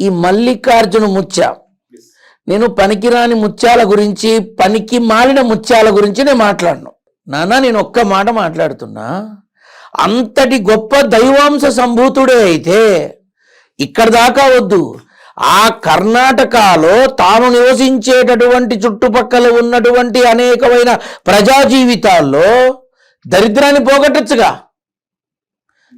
ఈ మల్లికార్జున ముత్య నేను పనికిరాని ముత్యాల గురించి పనికి మాలిన ముత్యాల గురించి నేను మాట్లాడను. నాన్న నేను ఒక్క మాట మాట్లాడుతున్నా. అంతటి గొప్ప దైవాంశ సంభూతుడే అయితే ఇక్కడ దాకా వద్దు. ఆ కర్ణాటకలో తాను నివసించేటటువంటి చుట్టుపక్కల ఉన్నటువంటి అనేకమైన ప్రజా జీవితాల్లో దరిద్రాన్ని పోగొట్టచ్చుగా.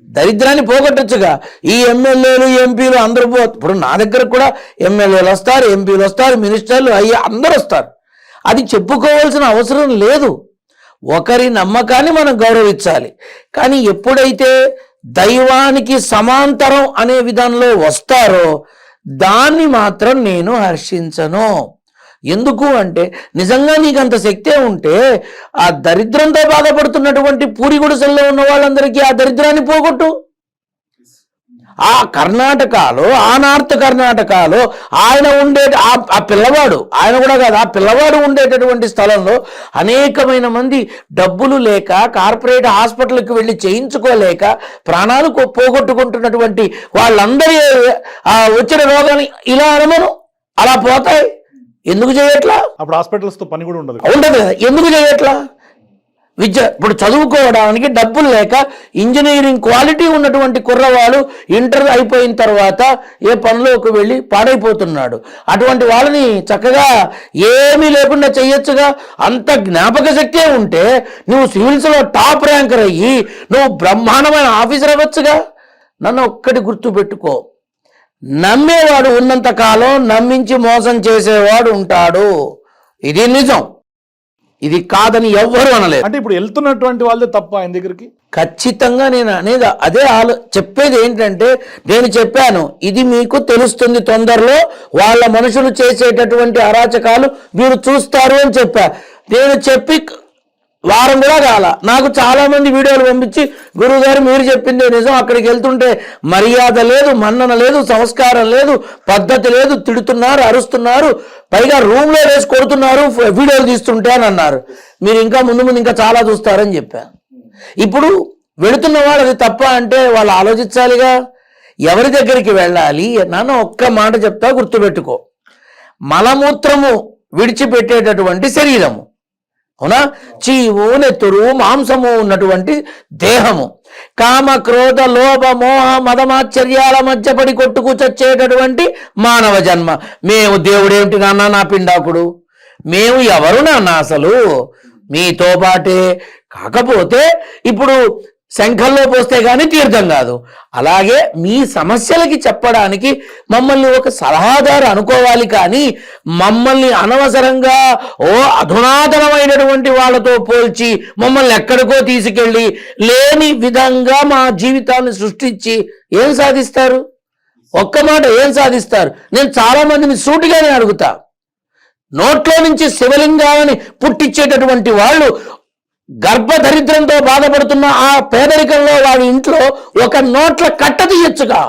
దరిద్రాన్ని పోగొట్టచ్చుగా. ఈ ఎమ్మెల్యేలు ఎంపీలు అందరూ పో ఇప్పుడు నా దగ్గర కూడా ఎమ్మెల్యేలు వస్తారు ఎంపీలు వస్తారు మినిస్టర్లు అయ్యి అందరూ వస్తారు. అది చెప్పుకోవాల్సిన అవసరం లేదు. ఒకరి నమ్మకాన్ని మనం గౌరవించాలి. కానీ ఎప్పుడైతే దైవానికి సమాంతరం అనే విధానంలో వస్తారో దాన్ని మాత్రం నేను హర్షించను. ఎందుకు అంటే నిజంగా నీకు అంత శక్తే ఉంటే ఆ దరిద్రంతో బాధపడుతున్నటువంటి పూరి గుడిసెల్లో ఉన్న వాళ్ళందరికీ ఆ దరిద్రాన్ని పోగొట్టు. ఆ కర్ణాటకలో ఆ నార్త్ కర్ణాటకలో ఆయన ఉండే ఆ ఆ పిల్లవాడు ఆయన కూడా కాదు ఆ పిల్లవాడు ఉండేటటువంటి స్థలంలో అనేకమైన మంది డబ్బులు లేక కార్పొరేట్ హాస్పిటల్కి వెళ్ళి చేయించుకోలేక ప్రాణాలు పోగొట్టుకుంటున్నటువంటి వాళ్ళందరి వచ్చిన రోగాన్ని ఇలా అనమను అలా పోతాయి. ఎందుకు చేయట్లా? అప్పుడు హాస్పిటల్స్తో పని కూడా ఉండదు. ఉండదు. కదా ఎందుకు చేయట్లా? విద్య ఇప్పుడు చదువుకోవడానికి డబ్బులు లేక ఇంజనీరింగ్ క్వాలిటీ ఉన్నటువంటి కుర్రవాడు ఇంటర్ అయిపోయిన తర్వాత ఏ పనిలోకి వెళ్ళి పాడైపోతున్నాడు. అటువంటి వాళ్ళని చక్కగా ఏమీ లేకుండా చెయ్యొచ్చుగా అంత జ్ఞాపక శక్తే ఉంటే నువ్వు సివిల్స్లో టాప్ ర్యాంకర్ అయ్యి నువ్వు బ్రహ్మాండమైన ఆఫీసర్ అవ్వచ్చుగా? నన్ను ఒక్కటి గుర్తుపెట్టుకో. నమ్మేవాడు ఉన్నంత కాలం నమ్మించి మోసం చేసేవాడు ఉంటాడు. ఇది నిజం. ఇది కాదని ఎవ్వరు అనలేదు అంటే ఇప్పుడు వెళ్తున్నటువంటి వాళ్ళే తప్ప ఆయన దగ్గరికి? ఖచ్చితంగా నేను అనేది అదే ఆలో చెప్పేది ఏంటంటే నేను చెప్పాను ఇది మీకు తెలుస్తుంది తొందరలో వాళ్ళ మనుషులు చేసేటటువంటి అరాచకాలు మీరు చూస్తారు అని చెప్పా. నేను చెప్పి వారం కూడా కాల. నాకు చాలా మంది వీడియోలు పంపించి గురువు గారు మీరు చెప్పిందే నిజం. అక్కడికి వెళ్తుంటే మర్యాద లేదు మన్నన లేదు సంస్కారం లేదు పద్ధతి లేదు. తిడుతున్నారు అరుస్తున్నారు. పైగా రూమ్లో వేసి కొడుతున్నారు వీడియోలు తీస్తుంటే అని అన్నారు. మీరు ఇంకా ముందు ముందు ఇంకా చాలా చూస్తారని చెప్పాను ఇప్పుడు వెళుతున్న వాళ్ళు అది తప్ప అంటే వాళ్ళు ఆలోచించాలిగా? ఎవరి దగ్గరికి వెళ్ళాలి? నాన్న ఒక్క మాట చెప్తా గుర్తుపెట్టుకో. మలమూత్రము విడిచిపెట్టేటటువంటి శరీరము. అవునా? చీవు నెత్తురు మాంసము ఉన్నటువంటి దేహము. కామ క్రోధ లోభ మోహ మదమాశ్చర్యాల మధ్య పడి కొట్టుకు చచ్చేటటువంటి మానవ జన్మ. మేము దేవుడేమిటి నాన్న నా పిండాకుడు? మేము ఎవరు నాన్న అసలు? మీతో పాటే కాకపోతే ఇప్పుడు శంఖంలో పోస్తే కానీ తీర్థం కాదు. అలాగే మీ సమస్యలకి చెప్పడానికి మమ్మల్ని ఒక సలహాదారు అనుకోవాలి కానీ మమ్మల్ని అనవసరంగా ఓ అధునాతనమైనటువంటి వాళ్ళతో పోల్చి మమ్మల్ని ఎక్కడికో తీసుకెళ్ళి లేని విధంగా మా జీవితాన్ని సృష్టించి ఏం సాధిస్తారు? ఒక్క మాట ఏం సాధిస్తారు? నేను చాలా మందిని సూటిగానే అడుగుతా. నోట్లో నుంచి శివలింగాలని పుట్టించేటటువంటి వాళ్ళు గర్భదరిద్రంతో బాధపడుతున్న ఆ పేదరికంలో వాడి ఇంట్లో ఒక నోట్ల కట్ట తీయచ్చుగా